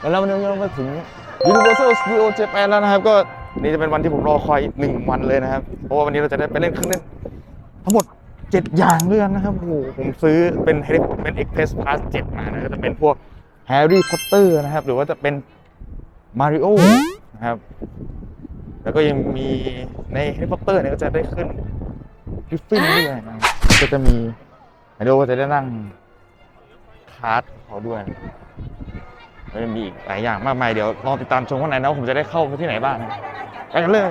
แล้วเราวันนี้เรามาถึง Universal Studio Japan แล้วนะครับ ก็นี่จะเป็นวันที่ผมรอคอยหนึ่งวันเลยนะครับ เพราะว่าวันนี้เราจะได้ไปเล่นเครื่องเล่นทั้งหมด 7อย่างด้วยกันนะครับโอ้โหผมซื้อเป็น Harry เป็น Express Pass 7มานะก็จะเป็นพวก Harry Potter นะครับ หรือว่าจะเป็น Mario นะครับ แล้วก็ยังมีใน Harry Potter เนี่ยก็จะได้ขึ้นกริฟฟินด้วยนะก็จะมี Mario ก็จะได้นั่งคาร์ดเขาด้วยแล้วยังมีอีกหลายอย่างมากมายเดี๋ยวลองติดตามชมข้างในนะผมจะได้เข้าไปที่ไหนบ้างไปกันเลย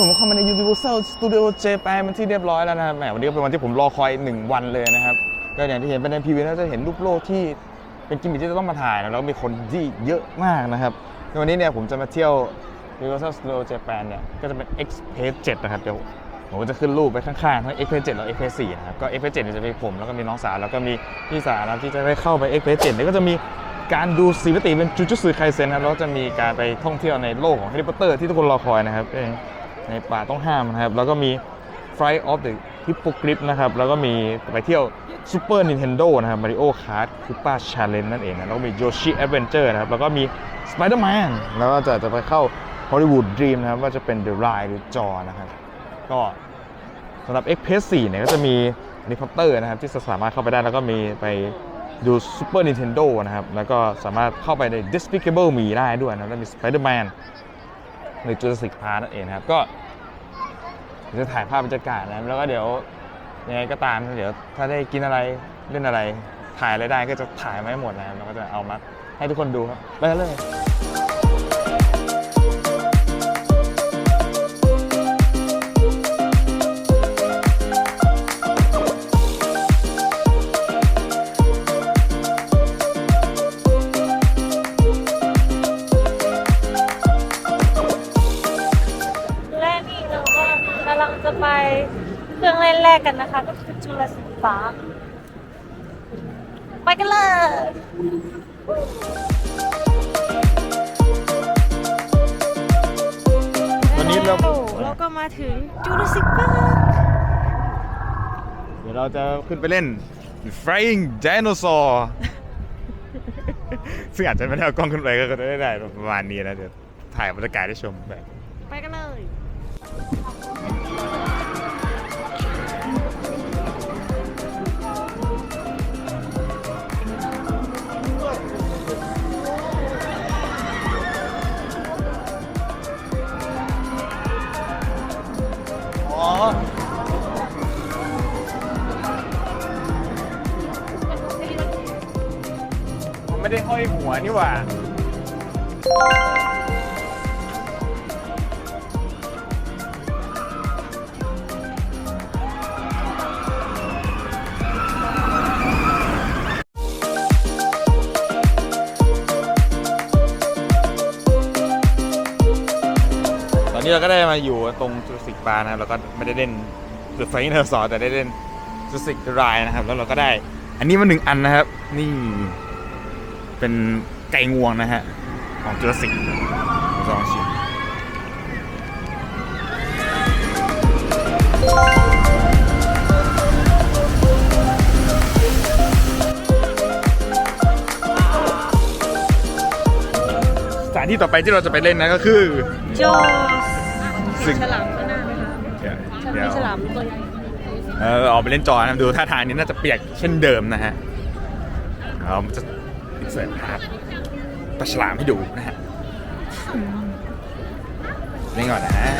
นี้ผมเข้ามาใน Universal Studio Japan เป็นที่เรียบร้อยแล้วนะครับแหมวันนี้ก็เป็นวันที่ผมรอคอย 1 วันเลยนะครับ ก็อย่างที่เห็นเป็นในพีวีน่าจะเห็นรูปโลกที่เป็นกิมมิคที่จะต้องมาถ่ายนะแล้วมีคนที่เยอะมากนะครับในวันนี้เนี่ยผมจะมาเที่ยว Universal Studio Japan เนี่ยก็จะเป็น Express 7 นะครับเดี๋ยวผมจะขึ้นรูปไปข้างๆทั้ง Express 7 แล้ว Express 4 นะครับ ก็ Express 7เนี่ยจะมีผมแล้วก็มีน้องสาวแล้วก็มีพี่สาวนะที่จะได้เข้าไป Express 7เนี่ยก็จะมีการดูสีมิติเป็นจูจูสึไคเซนครับแล้วจะมีการไปท่องเที่ยวในโลกของ Harry Potter ที่ทุกคนรอคอยนะครับเอ้ย ในป่าต้องห้ามนะครับ แล้วก็มี Flight of the Hippogriff นะครับ แล้วก็มีไปเที่ยว Super Nintendo นะครับ Mario Kart Koopa Challenge นั่นเองนะแล้วก็มี Yoshi Adventure นะครับ แล้วก็มี Spider-Man แล้วก็จะจะไปเข้า Hollywood Dream นะครับ ว่าจะเป็น The Ride หรือจอนะครับ ก็สำหรับ x p r e s s 4เนี่ยก็จะมีเฮลิคอปเตอร์นะครับ ที่สามารถเข้าไปได้แล้วก็มีไปดู Super Nintendo นะครับ แล้วก็สามารถเข้าไปใน Despicable Me ได้ด้วยนะแล้วมี Spider-Man ใน Jurassic Park นั่นเองนะครับก็จะถ่ายภาพบรรยากาศนะแล้วก็เดี๋ยวยังไงก็ตามเดี๋ยวถ้าได้กินอะไรเล่นอะไร ถ่ายอะไรได้ก็จะถ่ายมาให้หมดนะครับแล้วก็จะเอามาให้ทุกคนดูครับไปเลย กกันนะคะ ก็คือจุลศิลป์ปาร์คไปกันเลยวันนี้เรา เราก็มาถึงจุลศิลป์ปาร์คเดี๋ยวเราจะขึ้นไปเล่น Flying Dinosaur ซึ่งอาจจะไม่ได้เอากล้องขึ้นไปก็ได้ได้ประมาณนี้นะเดี๋ยวถ่ายบรรยากาศให้ชมแบบไปกันเลย อยหัวนี่หว่า ตอนนี้เราก็ได้มาอยู่ตรงจูสิกบาร์นะครับ แล้วก็ไม่ได้เล่นจุดไฟเนอร์สอแต่ได้เล่นจูสิกรายนะครับ แล้วเราก็ได้ อันนี้มาหนึ่งอันนะครับ นี่ เป็นไก่งวงนะฮะ ของจูสิกลองชิมสถานที่ต่อไปที่เราจะไปเล่นนะก็คือโจสซึ่งฉลามข้างหน้าไหมคะเดี๋ยวฉลามเดี๋ยวฉลามตัวใหญ่เออออกไปเล่นจอนะดูท่าทางนี้น่าจะเปียกเช่นเดิมนะฮะเราจะ เสิร์ฟภาพปลาฉลามให้ดูนะฮะเล่นก่อนนะฮะ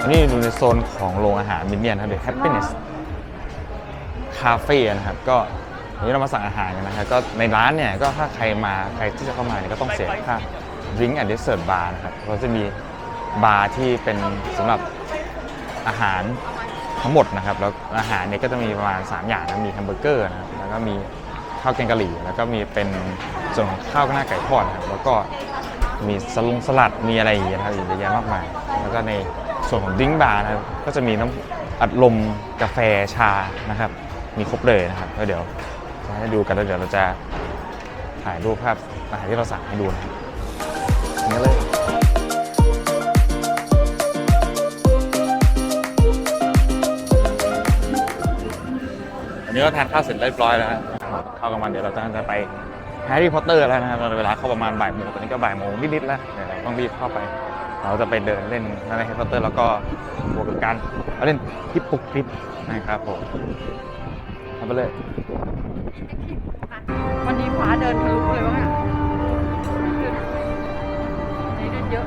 อันนี้อยู่ในโซนของโรงอาหารมินเนี่ยนครับเดี๋ยว Happiness Cafe นะครับก็วันนี้เรามาสั่งอาหารกันนะครับก็ในร้านเนี่ยก็ถ้าใครมาใครที่จะเข้ามาเนี่ยก็ต้องเสียค่า drink and dessert bar นะครับเขาจะมีบาร์ที่เป็นสำหรับอาหารทั้งหมดนะครับแล้วอาหารเนี่ยก็จะมีประมาณ 3 อย่างนะมีแฮมเบอร์เกอร์นะครับแล้วก็มีข้าวแกงกะหรี่ แล้วก็มีเป็นส่วนของข้าวหน้าไก่ทอดนะครับแล้วก็มีสลุงสลัดมีอะไรอย่างเงี้ยนะครับเยอะแยะมากมายแล้วก็ในส่วนของดิ้งบาร์นะครับก็จะมีน้ำอัดลมกาแฟชานะครับ มีครบเลยนะครับแล้วเดี๋ยวจะให้ดูกันแล้วเดี๋ยวเราจะถ่ายรูปภาพอาหารที่เราสั่งให้ดูนะครับนี่เลยอันนี้ก็ทานข้าวเสร็จเรียบร้อยแล้วนะข้าวกลางวันเดี๋ยวเราจะไปแฮร์รี่พอตเตอร์แล้วนะครับเวลาเข้าประมาณบ่ายโมงตอนนี้ก็บ่ายโมงนิดๆแล้วเดี๋ยวเราต้องรีบเข้าไป เราจะไปเดินเล่นในแฮร์รี่พอตเตอร์แล้วก็บวกกับการเล่นคลิปปุกคลิปนะครับผม ไปเลย วันนี้ฟ้าเดินทะลุเลยวะเนี่ยเดินเยอะ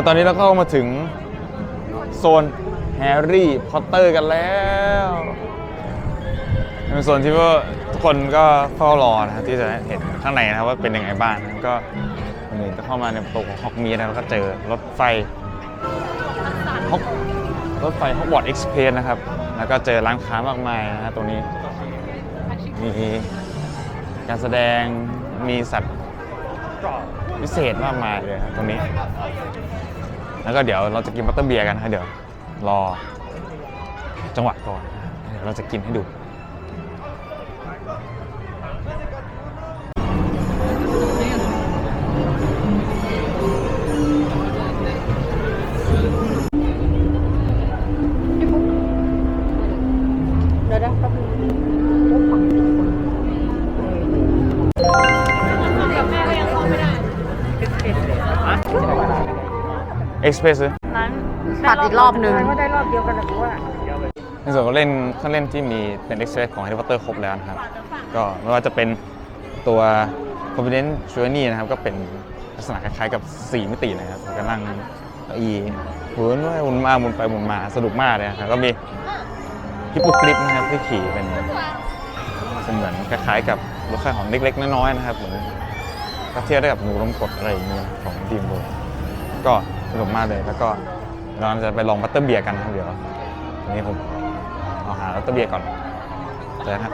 แล้วตอนนี้เราเข้ามาถึงโซนแฮร์รี่พอตเตอร์กันแล้วเป็นโซนที่ว่าทุกคนก็เฝ้ารอนะครับที่จะเห็นข้างในนะครับว่าเป็นยังไงบ้างก็วันนี้ก็เข้ามาในประตูของฮอกมีนะแล้วก็เจอรถไฟฮอกรถไฟฮอกวอตส์เอ็กซ์เพรสนะครับ แล้วก็เจอร้านค้ามากมายนะฮะตรงนี้ มีการแสดงมีสัตว์พิเศษมากมายเลยครับตรงนี้ แล้วก็เดี๋ยวเราจะกินบัตเตอร์เบียร์กันนะเดี๋ยวรอจังหวะก่อนเดี๋ยวเราจะกินให้ดู เอ็กซ์เพรสนั้นปัดอีกรอบนึงก็ได้รอบเดียวกันแต่ว่า ในส่วนของเล่นเครื่องเล่นที่มีเป็นเอ็กซ์เพรสของ Harry Potter ครบแล้วนะครับ ก็ไม่ว่าจะเป็นตัว Confidence Journey นะครับ ก็เป็นลักษณะคล้ายๆกับ 4 มิตินะครับแล้วก็นั่งเก้าอี้หมุนไปหมุนมาหมุนไปหมุนมาสนุกมากเลยนะครับก็มีฮิปโปกริปนะครับที่ขี่เป็น เป็นเหมือนคล้ายๆกับรถไฟของเล็กๆน้อยๆนะครับเหมือนก็เทียบได้กับหนูลมกดอะไรอย่างเงี้ยของดีมโบก็ สนุกมากเลยแล้วก็เราจะไปลองบัตเตอร์เบียร์กันนะครับเดี๋ยวทีนี้ผมเอาหาบัตเตอร์เบียร์ก่อนเจอครับ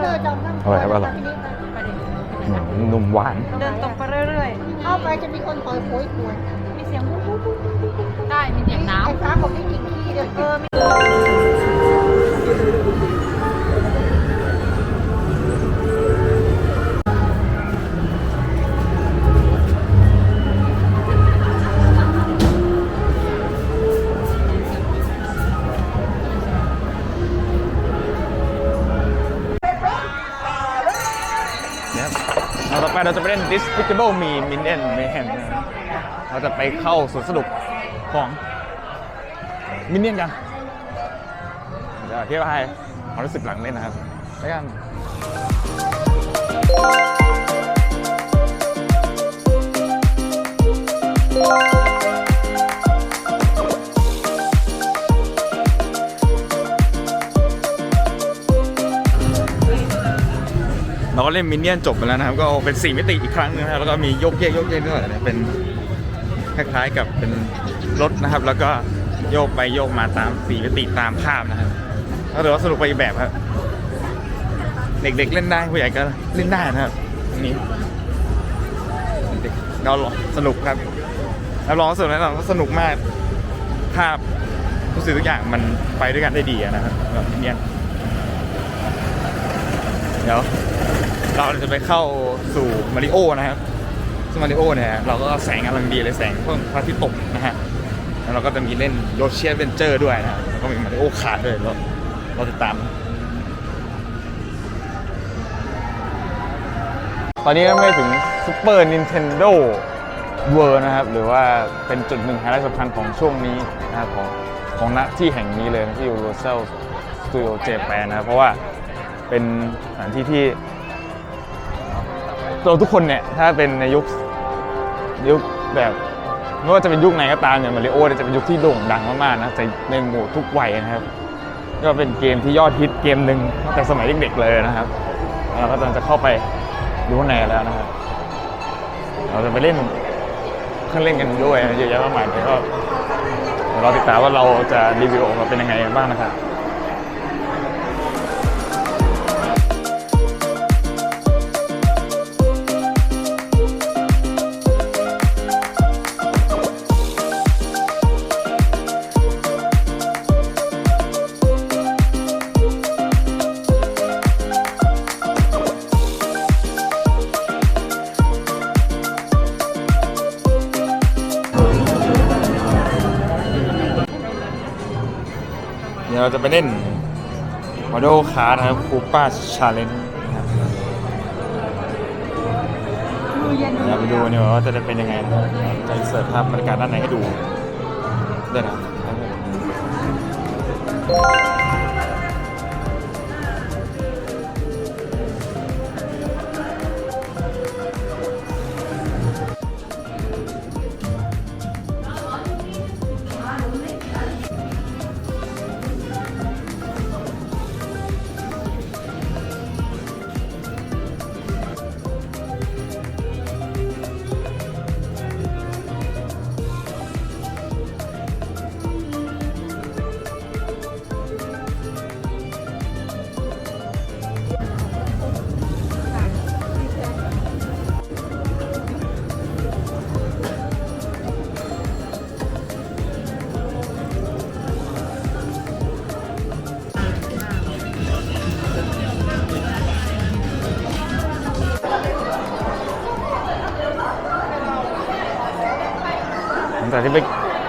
เบอร์เนอร์จอมนั่งอร่อยครับอร่อยอืมนุ่มหวานเดินตรงไปเรื่อยเข้าไปจะมีคนคอยโวยหวยๆ มีเสียงปุ๊บปุ๊บปุ๊บได้มีเสียงน้ำไอ้ฟ้าบอกไม่กินขี้เลย เออมี เล่น Despicable Me Minion Mayhem นะครับเราจะไปเข้าสวนสนุกของมินเนี่ยนกัน เดี๋ยวอธิบายความรู้สึกหลังเล่นนะครับไปกัน เราก็เล่นมินเนี่ยนจบไปแล้วนะครับ ก็เป็น 4 มิติอีกครั้งหนึงนะครับแล้วก็มีโยกเยกโยกเยกด้วยนะเป็นคล้ายๆกับเป็นรถนะครับ แล้วก็โยกไปโยกมาตามสีมิติตามภาพนะครับก็ถือว่าสนุกไปอีกแบบครับ เด็กๆเล่นได้ผู้ใหญ่ก็เล่นได้นะครับนี่เด็กเราสนุกครับรับรองว่าสนุกแน่นอนว่าสนุกมากภาพทุกสิ่งทุกอย่างมันไปด้วยกันได้ดีนะครับแบบเนี้ยเดี๋ยว เราจะไปเข้าสู่มาริโอนะครับซึ่งมาริโอเนี่ยเราก็แสงกำลังดีเลยแสงเพิ่มพระอาทิตย์ตกนะฮะแล้วเราก็จะมีเล่นโยเชียเวนเจอร์ด้วยนะแล้วก็มีมาริโอคาร์ดด้วยเราเราติดตาม ตอนนี้ก็ไม่ถึง Super Nintendo World นะครับ หรือว่าเป็นจุดหนึ่งไฮไลท์สำคัญของช่วงนี้นะครับของของณที่แห่งนี้เลยที่ Universal Studio Japan นะครับเพราะว่าเป็นสถานที่ที่ เราทุกคนเนี่ยถ้าเป็นในยุคยุคแบบไม่ว่าจะเป็นยุคไหนก็ตามเนี่ยมาริโอเนี่ยจะเป็นยุคที่โด่งดังมากๆนะในในหมู่ทุกวัยนะครับ ก็เป็นเกมที่ยอดฮิตเกมหนึ่งตั้งแต่สมัยเด็กๆเลยนะครับเราก็กำลังจะเข้าไปดูข้างในแล้วนะครับ เราจะไปเล่นเครื่องเล่นกันด้วยเยอะแยะมากมายเลยก็เดี๋ยวราติดตามว่าเราจะรีวิวออกมาเป็นยังไงบ้างนะครับ จะไปเล่น Mario Kart นะครับคูป้าชาเลนจ์นะครับเดี๋ยวไปดูเนี่ยว่าจะได้เป็นยังไงนะครับจะเสิร์ฟภาพบรรยากาศด้านในให้ดู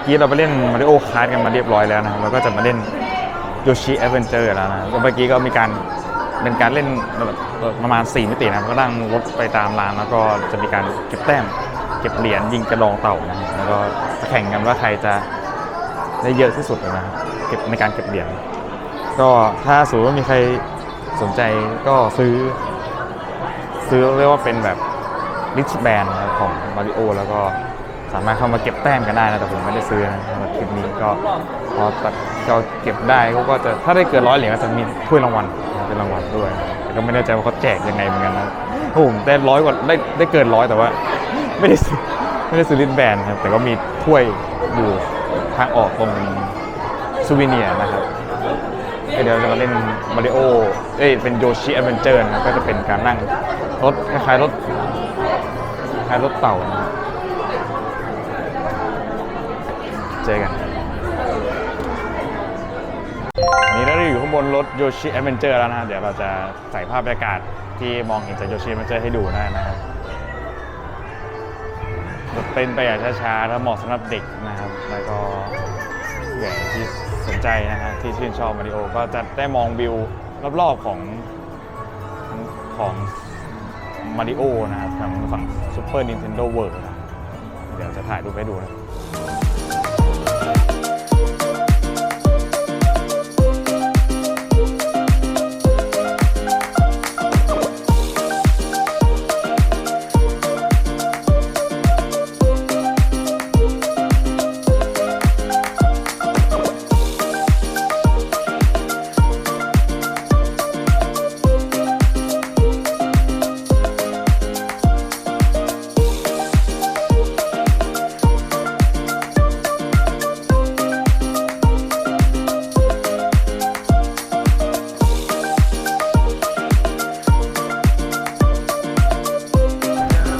กี้เราไปเล่น Mario Kart กันมาเรียบร้อยแล้วนะครับเราก็จะมาเล่น Yoshi Adventure แล้วนะเมื่อกี้ก็มีการเป็นการเล่นประมาณ 4 มิตินะก็นั่งรถไปตามรางแล้วก็จะมีการเก็บแต้ม เก็บเหรียญยิงกระดองเต่านะแล้วก็แข่งกันว่าใครจะได้เยอะที่สุดนะเก็บในการเก็บเหรียญก็ถ้าสมมติว่ามีใครสนใจก็ซื้อ ซื้อเรียกว่าเป็นแบบริชแบนของมาริโอแล้วก็ สามารถเข้ามาเก็บแต้มกันได้นะแต่ผมไม่ได้ซื้อนะสำหรับคลิปนี้ก็พอตัดก็เก็บได้เขาก็จะถ้าได้เกินร้อยเหรียญก็จะมีถ้วยรางวัลเป็นรางวัลด้วยแต่ก็ไม่แน่ใจว่าเขาแจกยังไงเหมือนกันนะผมได้ร้อยกว่าได้ได้เกินร้อยแต่ว่า ไม่ได้ซื้อไม่ได้ซื้อริชแบนครับแต่ก็มีถ้วยอยู่ทางออกตรงซูวิเนียนะครับเดี๋ยวจะมาเล่นมาริโอเอ้ยเป็นโยชิแอดเวนเจอร์นะก็จะเป็นการนั่งรถคล้ายๆรถคล้ายรถเต่านะครับ เจอกันนี้เราได้อยู่ข้างบนรถโยชิแอดเวนเจอร์แล้วนะฮะเดี๋ยวเราจะใส่ภาพบรรยากาศที่มองเห็นจากโยชิแอดเวนเจอร์ให้ดูได้นะครับเป็นไปอย่างช้าๆ แล้วเหมาะสำหรับเด็กนะครับ แล้วก็ผู้ใหญ่ที่สนใจนะฮะที่ชื่นชอบมาริโอ ก็จะได้มองวิวรอบๆของของมาริโอนะครับทางฝั่ง Super Nintendo World นะเดี๋ยวจะถ่ายรูปให้ดูนะ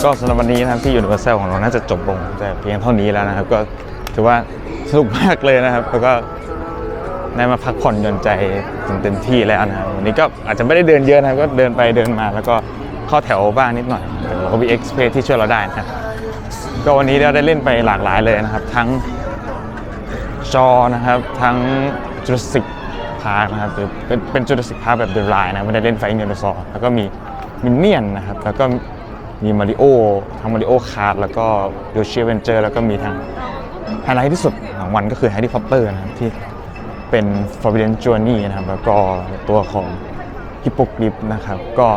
ก็สำหรับวันนี้นะครับที่ Universal ของเราน่าจะจบลงแต่เพียงเท่านี้แล้วนะครับ ก็ถือว่าสนุกมากเลยนะครับแล้วก็ได้มาพักผ่อนหย่อนใจเต็มที่แล้วนะครับวันนี้ก็อาจจะไม่ได้เดินเยอะนะครับก็เดินไปเดินมาแล้วก็เข้าแถวบ้างนิดหน่อยแต่เราก็มี Express ที่ช่วยเราได้นะครับก็วันนี้เราได้เล่นไปหลากหลายเลยนะครับ ทั้งจอนะครับทั้ง Jurassic Park นะครับหรือเป็นเป็น Jurassic Park แบบ The Ride นะไม่ได้เล่นไฟเนโดซอร์แล้วก็มีมินเนี่ยนนะครับแล้วก็ มีมาริโอทั้งมาริโอคาร์ดแล้วก็โยชิเวนเจอร์แล้วก็มีทางไฮไลท์ที่สุดของวันก็คือแฮร์รี่พอตเตอร์นะครับที่เป็น Forbidden Journey นะครับ แล้วก็ตัวของฮิปโปกริปนะครับ ก็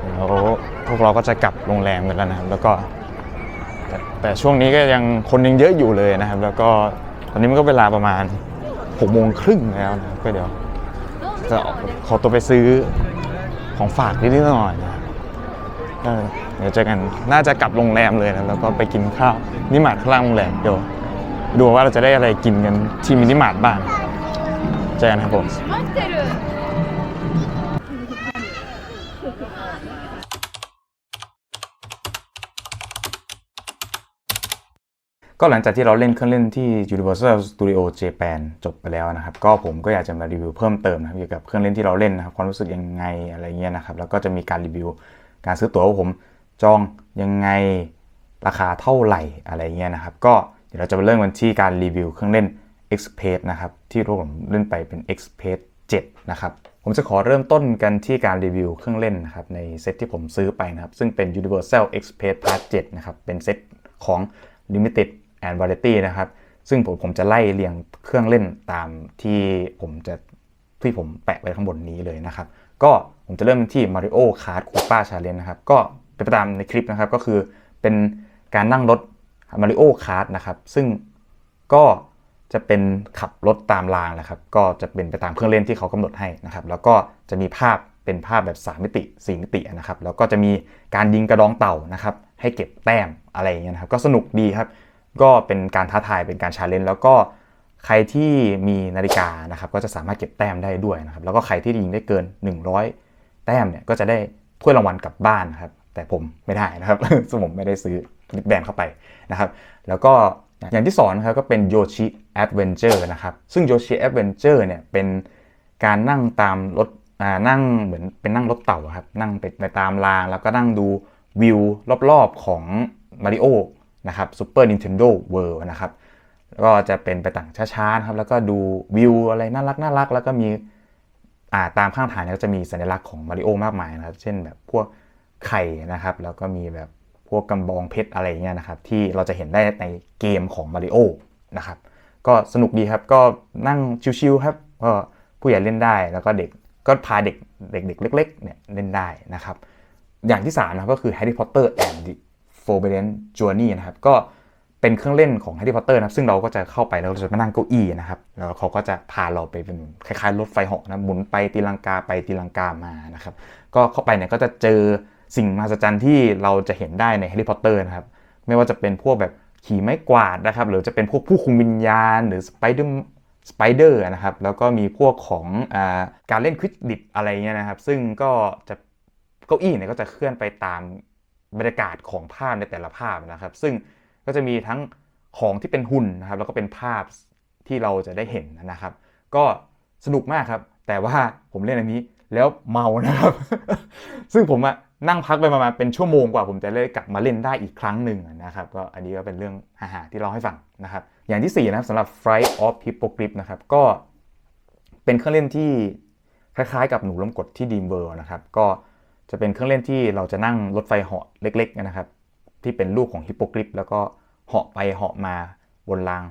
เดี๋ยวพวกเราก็จะกลับโรงแรมกันแล้วนะครับ แล้วก็แต่แต่ช่วงนี้ก็ยังคนยังเยอะอยู่เลยนะครับ แล้วก็ตอนนี้มันก็เวลาประมาณ6โมงครึ่งแล้วนะครับก็เดี๋ยวจะขอตัวไปซื้อของฝากนิดหน่อยนะครับ ก็เดี๋ยวเจอกันน่าจะกลับโรงแรมเลยนะแล้วก็ไปกินข้าวนิมาร์ทข้างล่างโรงแรมเดี๋ยวดูว่าเราจะได้อะไรกินกันที่มินิมาร์ทบ้างเจอกันครับผมก็หลังจากที่เราเล่นเครื่องเล่นที่ Universal Studio Japan จบไปแล้วนะครับ ก็ผมก็อยากจะมารีวิวเพิ่มเติมนะครับเกี่ยวกับเครื่องเล่นที่เราเล่นนะครับความรู้สึกยังไงอะไรเงี้ยนะครับ แล้วก็จะมีการรีวิว การซื้อตั๋วว่าผมจองยังไงราคาเท่าไหร่อะไรเงี้ยนะครับ ก็เดี๋ยวเราจะมาเริ่มกันที่การรีวิวเครื่องเล่น Express นะครับ ที่พวกผมเล่นไปเป็น Express 7นะครับ ผมจะขอเริ่มต้นกันที่การรีวิวเครื่องเล่นนะครับในเซตที่ผมซื้อไปนะครับ ซึ่งเป็น Universal Express Part 7นะครับ เป็นเซตของ Limited and Variety นะครับ ซึ่งผมผมจะไล่เรียงเครื่องเล่นตามที่ผมจะที่ผมแปะไว้ข้างบนนี้เลยนะครับ ก็ผมจะเริ่มที่ Mario Kart Copa Challenge นะครับ ก็เป็นไปตามในคลิปนะครับ ก็คือเป็นการนั่งรถ Mario Kart นะครับ ซึ่งก็จะเป็นขับรถตามรางนะครับ ก็จะเป็นไปตามเครื่องเล่นที่เขากำหนดให้นะครับ แล้วก็จะมีภาพเป็นภาพแบบ 3 มิติ 4 มิตินะครับ แล้วก็จะมีการยิงกระดองเต่านะครับ ให้เก็บแต้มอะไรอย่างเงี้ยนะครับ ก็สนุกดีครับ ก็เป็นการท้าทาย เป็นการชาเลนจ์ แล้วก็ ใครที่มีนาฬิกานะครับก็จะสามารถเก็บแต้มได้ด้วยนะครับแล้วก็ใครที่ยิงได้เกิน 100 แต้มเนี่ยก็จะได้ถ้วยรางวัลกลับบ้านนะครับแต่ผมไม่ได้นะครับซึ่งผมไม่ได้ซื้อลิปแบนเข้าไปนะครับแล้วก็อย่างที่สอนนะครับก็เป็น Yoshi Adventure นะครับซึ่ง Yoshi Adventure เนี่ยเป็นการนั่งตามรถนั่งเหมือนเป็นนั่งรถเต่าอครับนั่งไปไปตามราง แล้วก็นั่งดูวิวรอบๆของ Mario นะครับ Super Nintendo World นะครับ ก็จะเป็นไปต่างช้าๆครับแล้วก็ดูวิวอะไรน่ารักน่ารักแล้วก็มีอ่าตามข้างทางเนี่ยก็จะมีสัญลักษณ์ของมาริโอมากมายนะครับ เช่นแบบพวกไข่นะครับ แล้วก็มีแบบพวกกำบองเพชรอะไรเงี้ยนะครับ ที่เราจะเห็นได้ในเกมของมาริโอนะครับ ก็สนุกดีครับก็นั่งชิวๆครับก็ผู้ใหญ่เล่นได้แล้วก็เด็กก็พาเด็กเด็ก ๆ เล็กๆเนี่ยเล่นได้นะครับ อย่างที่สามนะก็คือ Harry Potter and the Forbidden Journey นะครับก็ เป็นเครื่องเล่นของ Harry Potter นะครับซึ่งเราก็จะเข้าไปแล้วเราจะมานั่งเก้าอี้นะครับแล้วเขาก็จะพาเราไปเป็นคล้ายๆรถไฟหาะนะหมุนไปตีลังกาไปตีลังกามานะครับก็เข้าไปเนี่ยก็จะเจอสิ่งมหัศจรรย์ที่เราจะเห็นได้ใน Harry Potter นะครับไม่ว่าจะเป็นพวกแบบขี่ไม้กวาดนะครับหรือจะเป็นพวกผู้คุมวิญญาณ หรือสไปเดอร์สไปเดอร์นะครับแล้วก็มีพวกของอการเล่นควิดดิบอะไรเงี้ยนะครับ ซึ่งก็จะเก้าอี้เนี่ยก็จะเคลื่อนไปตามบรรยากาศของภาพในแต่ละภาพนะครับ ซึ่ง ก็จะมีทั้งของที่เป็นหุ่นนะครับแล้วก็เป็นภาพที่เราจะได้เห็นนะครับ ก็สนุกมากครับ แต่ว่าผมเล่นอันนี้แล้วเมานะครับ ซึ่งผมอะนั่งพักไปประมาณเป็นชั่วโมงกว่าผมจะเลยกลับมาเล่นได้อีกครั้งหนึ่งนะครับก็อันนี้ก็เป็นเรื่องฮาๆที่เราให้ฟังนะครับ อย่างที่ 4 นะครับสำหรับ Flight of Hippogriff นะครับก็เป็นเครื่องเล่นที่คล้ายๆ กับหนูล้มกดที่ Dream World นะครับ ก็จะเป็นเครื่องเล่นที่เราจะนั่งรถไฟเหาะเล็กๆนะครับ ที่เป็นรูปของฮิปโปกริฟแล้วก็เหาะไปเหาะมาบนราง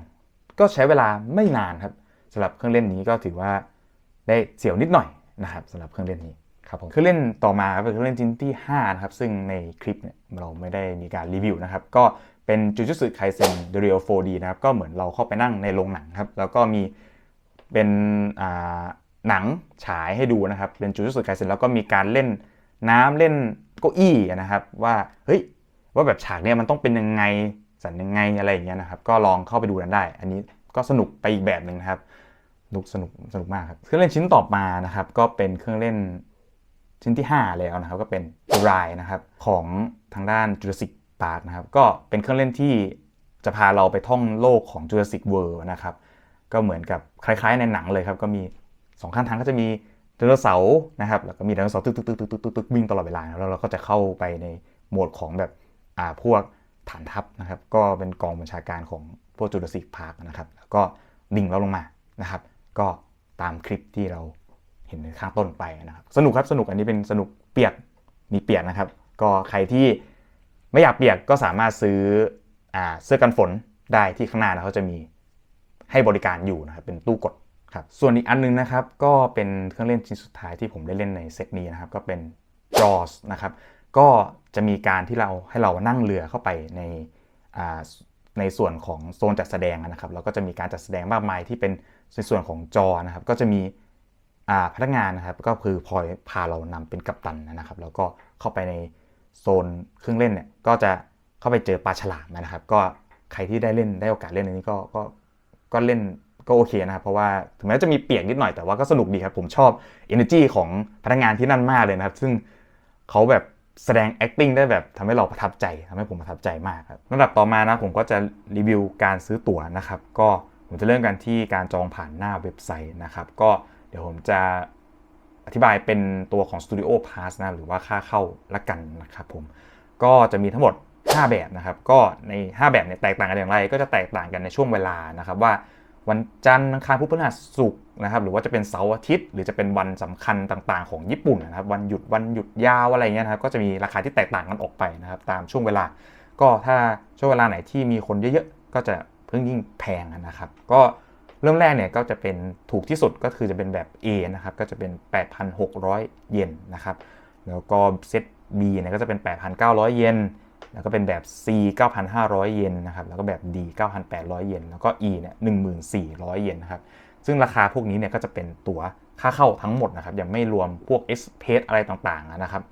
ก็ใช้เวลาไม่นานครับสำหรับเครื่องเล่นนี้ก็ถือว่าได้เสียวนิดหน่อยนะครับสำหรับเครื่องเล่นนี้ครับผมเครื่องเล่นต่อมาครับเป็นเครื่องเล่นชิ้นที่5นะครับซึ่งในคลิปเนี่ยเราไม่ได้มีการรีวิวนะครับก็เป็นจูจูสึไคเซน The Real 4D นะครับก็เหมือนเราเข้าไปนั่งในโรงหนังครับแล้วก็มีเป็นหนังฉายให้ดูนะครับเป็นจูจูสึไคเซนแล้วก็มีการเล่นน้ำเล่นเก้าอี้นะครับว่าเฮ้ย ว่าแบบฉากเนี้ยมันต้องเป็นยังไงสันยังไงอะไรอย่างเงี้ยนะครับ ก็ลองเข้าไปดูกันได้ อันนี้ก็สนุกไปอีกแบบหนึ่งนะครับสนุกสนุกสนุกมากครับเครื่องเล่นชิ้นต่อมานะครับก็เป็นเครื่องเล่นชิ้นที่ 5 แล้วนะครับก็เป็น Ride นะครับของทางด้าน Jurassic Park นะครับก็เป็นเครื่องเล่นที่จะพาเราไปท่องโลกของ Jurassic World นะครับก็เหมือนกับคล้ายๆในหนังเลยครับก็มี2ข้างทางก็จะมีไดโนเสาร์นะครับแล้วก็มีไดโนเสาร์ตึกตึกตึกตึกตึกตึกตึกวิ่งตลอดเวลาแล้วเราก็จะเข้าไปในโหมดของแบบ พวกฐานทัพนะครับ ก็เป็นกองบัญชาการของพวกจูราสสิกพาร์คนะครับ แล้วก็ดิ่งเราลงมานะครับ ก็ตามคลิปที่เราเห็นในข้างต้นไปนะครับ สนุกครับสนุกอันนี้เป็นสนุกเปียกมีเปียกนะครับ ก็ใครที่ไม่อยากเปียกก็สามารถซื้ออเสื้อกันฝนได้ที่ข้างหน้านะเขาจะมีให้บริการอยู่นะครับเป็นตู้กดครับส่วนอีกอันนึงนะครับก็เป็นเครื่องเล่นชิ้นสุดท้ายที่ผมได้เล่นในเซตนี้นะครับก็เป็น Jaws นะครับ ก็จะมีการที่เราให้เรานั่งเรือเข้าไปในในส่วนของโซนจัดแสดงนะครับแล้วก็จะมีการจัดแสดงมากมายที่เป็นในส่วนของจอนะครับ ก็จะมีพนักงานนะครับ ก็คือพอยพาเรานำเป็นกัปตันนะครับ แล้วก็เข้าไปในโซนเครื่องเล่นเนี่ยก็จะเข้าไปเจอปลาฉลามนะครับ ก็ใครที่ได้เล่นได้โอกาสเล่นอันนี้ก็ก็ก็เล่นก็โอเคนะครับ เพราะว่าถึงแม้จะมีเปียกนิดหน่อยแต่ว่าก็สนุกดีครับ ผมชอบ energy ของพนักงานที่นั่นมากเลยนะครับ ซึ่งเขาแบบ แสดง acting ได้แบบทำให้เราประทับใจทำให้ผมประทับใจมากครับลำดับต่อมานะผมก็จะรีวิวการซื้อตั๋วนะครับ ก็ผมจะเริ่มกันที่การจองผ่านหน้าเว็บไซต์นะครับ ก็เดี๋ยวผมจะอธิบายเป็นตัวของ Studio Pass นะหรือว่าค่าเข้าละกันนะครับผมก็จะมีทั้งหมด 5 แบบนะครับ ก็ใน 5 แบบเนี่ยแตกต่างกันอย่างไร ก็จะแตกต่างกันในช่วงเวลานะครับว่า วันจันทร์อังคารพุธพฤหัสศุกร์นะครับหรือว่าจะเป็นเสาร์อาทิตย์ หรือจะเป็นวันสำคัญต่างๆ ของญี่ปุ่นนะครับวันหยุดวันหยุดยาวอะไรเงี้ยนะครับก็จะมีราคาที่แตกต่างกันออกไปนะครับตามช่วงเวลา ก็ถ้าช่วงเวลาไหนที่มีคนเยอะๆก็จะเพิ่งยิ่งแพงนะครับ ก็เริ่มแรกเนี่ยก็จะเป็นถูกที่สุดก็คือจะเป็นแบบ A นะครับก็จะเป็น 8,600 เยนนะครับแล้วก็เซต B เนี่ยก็จะเป็น 8,900 เยน แล้วก็เป็นแบบ C 9,500 เยนนะครับแล้วก็แบบ D 9,800 เยนแล้วก็ E เนี่ย1,400 เยนนะครับซึ่งราคาพวกนี้เนี่ยก็จะเป็นตั๋วค่าเข้าทั้งหมดนะครับยังไม่รวมพวก Express อะไรต่างๆนะครับ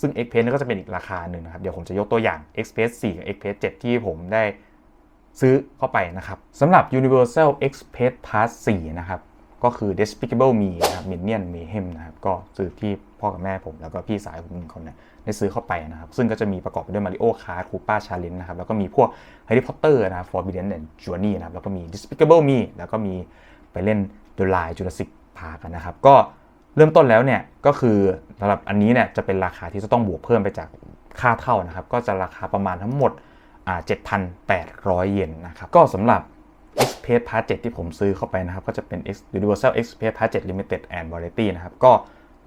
ซึ่ง Express เนี่ยก็จะเป็นอีกราคาหนึ่งนะครับ เดี๋ยวผมจะยกตัวอย่าง Express 4 กับ Express 7 ที่ผมได้ซื้อเข้าไปนะครับสำหรับ Universal Express Pass 4 นะครับ ก็คือ Despicable Me นะครับ Minion Mayhem นะครับ ก็ซื้อที่พ่อกับแม่ผมแล้วก็พี่สาวผมหนึ่งคนเนี่ยได้ซื้อเข้าไปนะครับ ซึ่งก็จะมีประกอบไปด้วย Mario Kart Koopa Challenge นะครับ แล้วก็มีพวก Harry Potter นะครับ Forbidden and Journey นะครับ แล้วก็มี Despicable Me แล้วก็มีไปเล่น The Line Jurassic Park นนะครับ ก็เริ่มต้นแล้วเนี่ยก็คือสำหรับอันนี้เนี่ยจะเป็นราคาที่จะต้องบวกเพิ่มไปจากค่าเท่านะครับ ก็จะราคาประมาณทั้งหมดอ่า7,800 เยนนะครับ ก็สำหรับ Express Pass 7ที่ผมซื้อเข้าไปนะครับ ก็จะเป็น X Universal Express Pass 7 Limited and Variety นะครับ ก็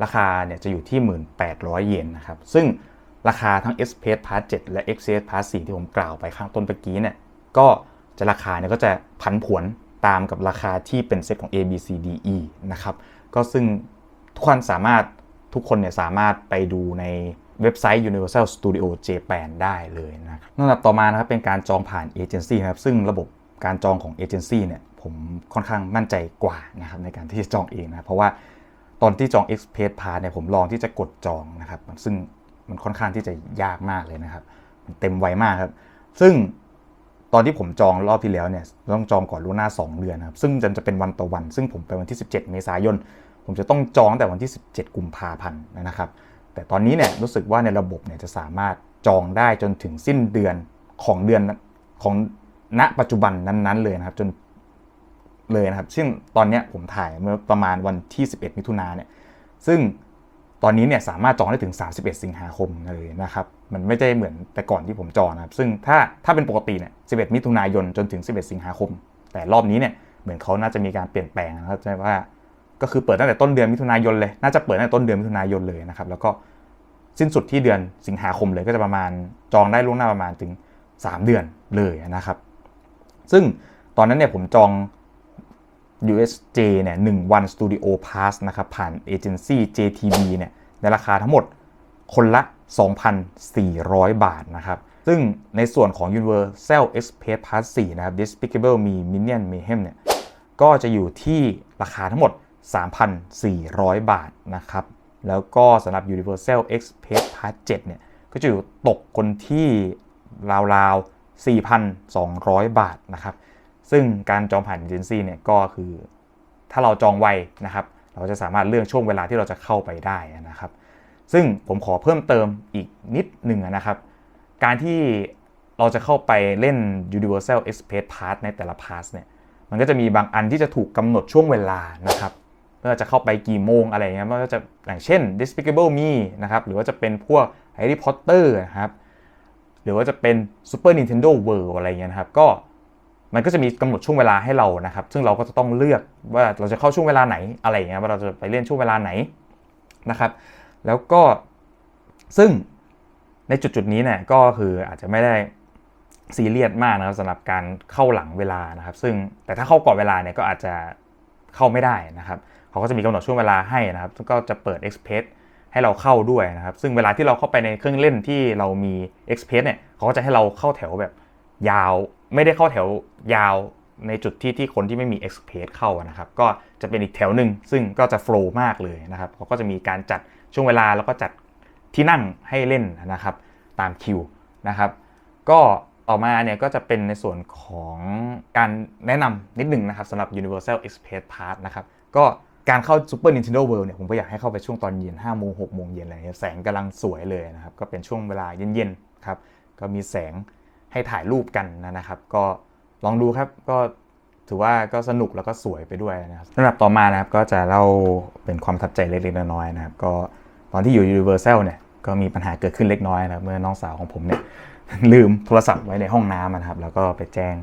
ราคาเนี่ยจะอยู่ที่ 1,800 เยนนะครับ ซึ่งราคาทั้ง Express Pass 7และ Express Pass 4ที่ผมกล่าวไปข้างต้นเมื่อกี้เนี่ย ก็จะราคาเนี่ยก็จะผันผวนตามกับราคาที่เป็นเซตของ A B C D E นะครับ ก็ซึ่งทุกคนสามารถทุกคนเนี่ยสามารถไปดูในเว็บไซต์ Universal Studio Japan ได้เลยนะครับลำดับต่อมานะครับเป็นการจองผ่านเอเจนซี่นะครับ ซึ่งระบบ การจองของเอเจนซี่เนี่ยผมค่อนข้างมั่นใจกว่านะครับในการที่จะจองเองนะเพราะว่าตอนที่จอง Express Pass เนี่ยผมลองที่จะกดจองนะครับซึ่งมันค่อนข้างที่จะยากมากเลยนะครับ มันเต็มไวมากครับ ซึ่งตอนที่ผมจองรอบที่แล้วเนี่ยต้องจองก่อนล่วงหน้า 2 เดือนนะครับ ซึ่งจะเป็นวันต่อวัน ซึ่งผมไปวันที่ 17 เมษายน ผมจะต้องจองตั้งแต่วันที่ 17 กุมภาพันธ์นะครับ แต่ตอนนี้เนี่ยรู้สึกว่าในระบบเนี่ยจะสามารถจองได้จนถึงสิ้นเดือนของเดือนของ ณปัจจุบันนั้นๆเลยนะครับ จนเลยนะครับ ซึ่งตอนนี้ผมถ่ายเมื่อประมาณวันที่ 11 มิถุนาเนี่ย ซึ่งตอนนี้เนี่ยสามารถจองได้ถึง 31 สิงหาคมเลยนะครับ มันไม่ได้เหมือนแต่ก่อนที่ผมจองนะครับ ซึ่งถ้าถ้าเป็นปกติเนี่ย 11 มิถุนายนจนถึง 11 สิงหาคม แต่รอบนี้เนี่ยเหมือนเขาน่าจะมีการเปลี่ยนแปลงนะครับใช่ว่า ก็คือเปิดตั้งแต่ต้นเดือนมิถุนายนเลย น่าจะเปิดตั้งแต่ต้นเดือนมิถุนายนเลยนะครับ แล้วก็สิ้นสุดที่เดือนสิงหาคมเลยก็จะประมาณจองได้ล่วงหน้าประมาณถึง 3 เดือนเลยนะครับ ซึ่งตอนนั้นเนี่ยผมจอง USJ เนี่ยหนึ่งวัน Studio Pass นะครับผ่านเอเจนซี่ JTB เนี่ยในราคาทั้งหมดคนละ 2,400 บาทนะครับ ซึ่งในส่วนของ Universal Express Pass 4 นะครับ Despicable Me Minion Mayhem เนี่ยก็จะอยู่ที่ราคาทั้งหมด 3,400 บาทนะครับ แล้วก็สำหรับ Universal Express Pass 7 เนี่ยก็จะอยู่ตกคนที่ราวๆ 4,200 บาทนะครับ ซึ่งการจองผ่านเอเจนซี่เนี่ยก็คือถ้าเราจองไวนะครับ เราจะสามารถเลือกช่วงเวลาที่เราจะเข้าไปได้นะครับ ซึ่งผมขอเพิ่มเติมอีกนิดหนึ่งนะครับ การที่เราจะเข้าไปเล่น Universal Express Pass ในแต่ละ Pass เนี่ย มันก็จะมีบางอันที่จะถูกกำหนดช่วงเวลานะครับว่าจะเข้าไปกี่โมงอะไรอย่างเงี้ยมันก็จะอย่างเช่น Despicable Me นะครับ หรือว่าจะเป็นพวก Harry Potter นะครับ หรือว่าจะเป็น Super Nintendo World อะไรเงี้ยนะครับ ก็มันก็จะมีกำหนดช่วงเวลาให้เรานะครับ ซึ่งเราก็จะต้องเลือกว่าเราจะเข้าช่วงเวลาไหนอะไรเงี้ยว่าเราจะไปเล่นช่วงเวลาไหนนะครับ แล้วก็ซึ่งในจุดจุดๆนี้เนี่ยก็คืออาจจะไม่ได้ซีเรียสมากนะครับสำหรับการเข้าหลังเวลานะครับ ซึ่งแต่ถ้าเข้าก่อนเวลาเนี่ยก็อาจจะเข้าไม่ได้นะครับ เขาก็จะมีกำหนดช่วงเวลาให้นะครับก็จะเปิด Express ให้เราเข้าด้วยนะครับ ซึ่งเวลาที่เราเข้าไปในเครื่องเล่นที่เรามี Express เนี่ยเขาก็จะให้เราเข้าแถวแบบยาว ไม่ได้เข้าแถวยาวในจุดที่ที่คนที่ไม่มี Express เข้านะครับ ก็จะเป็นอีกแถวหนึ่งซึ่งก็จะโฟล์มากเลยนะครับเขาก็จะมีการจัดช่วงเวลาแล้วก็จัดที่นั่งให้เล่นนะครับตามคิวนะครับ ก็ต่อมาเนี่ยก็จะเป็นในส่วนของการแนะนำนิดหนึ่งนะครับสำหรับ Universal Express Pass นะครับ ก็ การเข้า Super Nintendo World เนี่ยผมก็อยากให้เข้าไปช่วงตอนเย็น5โมง6โมงเย็นอะไรเงี้ยแสงกำลังสวยเลยนะครับ ก็เป็นช่วงเวลาเย็นๆครับ ก็มีแสงให้ถ่ายรูปกันนะครับ ก็ลองดูครับก็ถือว่าก็สนุกแล้วก็สวยไปด้วยนะครับสำหรับต่อมานะครับก็จะเล่าเป็นความทับใจเล็กๆน้อยๆนะครับ ก็ตอนที่อยู่ Universal เนี่ยก็มีปัญหาเกิดขึ้นเล็กน้อยนะครับเมื่อน้องสาวของผมเนี่ยลืมโทรศัพท์ไว้ในห้องน้ำนะครับ แล้วก็ไปแจ้ง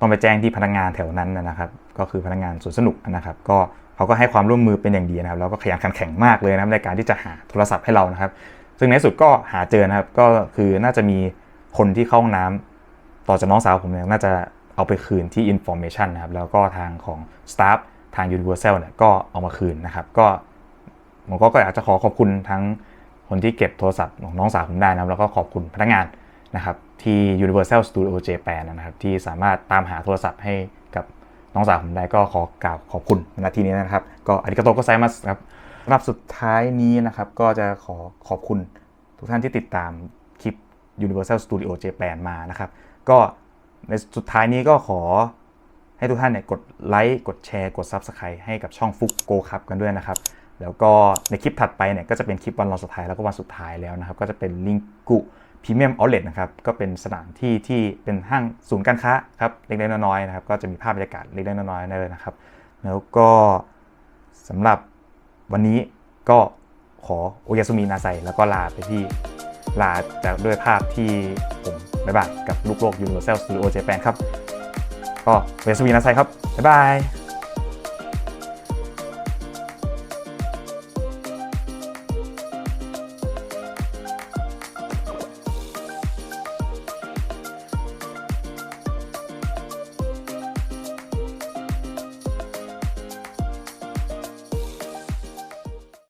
ต้องไปแจ้งที่พนักงานแถวนั้นนะครับ ก็คือพนักงานสวนสนุกนะครับ ก็ เขาก็ให้ความร่วมมือเป็นอย่างดีนะครับแล้วก็ขยันขันแข็งมากเลยนะครับในการที่จะหาโทรศัพท์ให้เรานะครับ ซึ่งในที่สุดก็หาเจอนะครับก็คือน่าจะมีคนที่เข้าห้องน้ำต่อจากน้องสาวผมเนี่ยน่าจะเอาไปคืนที่ information นะครับแล้วก็ทางของ staff ทาง Universal เนี่ยก็เอามาคืนนะครับก็ผมก็อยากจะขอขอบคุณทั้งคนที่เก็บโทรศัพท์ของน้องสาวผมได้นะครับแล้วก็ขอบคุณพนักงานนะครับที่ Universal Studio Japan นะครับที่สามารถตามหาโทรศัพท์ให้ น้องสาวผมได้ก็ขอกล่าวขอบคุณในทีนี้นะครับ ก็อาริกาโตโกไซมัสครับสำหรับสุดท้ายนี้นะครับ ก็จะขอขอบคุณทุกท่านที่ติดตามคลิป Universal Studio Japan มานะครับ ก็ในสุดท้ายนี้ก็ขอให้ทุกท่านเนี่ยกดไลค์กดแชร์ กด Subscribe ให้กับช่องฟุกโกครับกันด้วยนะครับ แล้วก็ในคลิปถัดไปเนี่ยก็จะเป็นคลิปวันรองสุดท้ายแล้วก็วันสุดท้ายแล้วนะครับ ก็จะเป็นลิงกุ พรีเมียมเอาเล t นะครับก็เป็นสถานที่ที่เป็นห้างศูนย์การค้าครับเล็กๆน้อยๆนะครับก็จะมีภาพบรรยากาศเล็กๆน้อยๆนั่นเลยนะครับ แล้วก็สำหรับวันนี้ก็ขอโอยาสุมินาไซแล้วก็ลาไปที่ลาจากด้วยภาพที่ผมบ๊ายบายกับลูกโลก Universal Studio Japan ครับ ก็โอยาสุมินาไซครับ บ๊ายบาย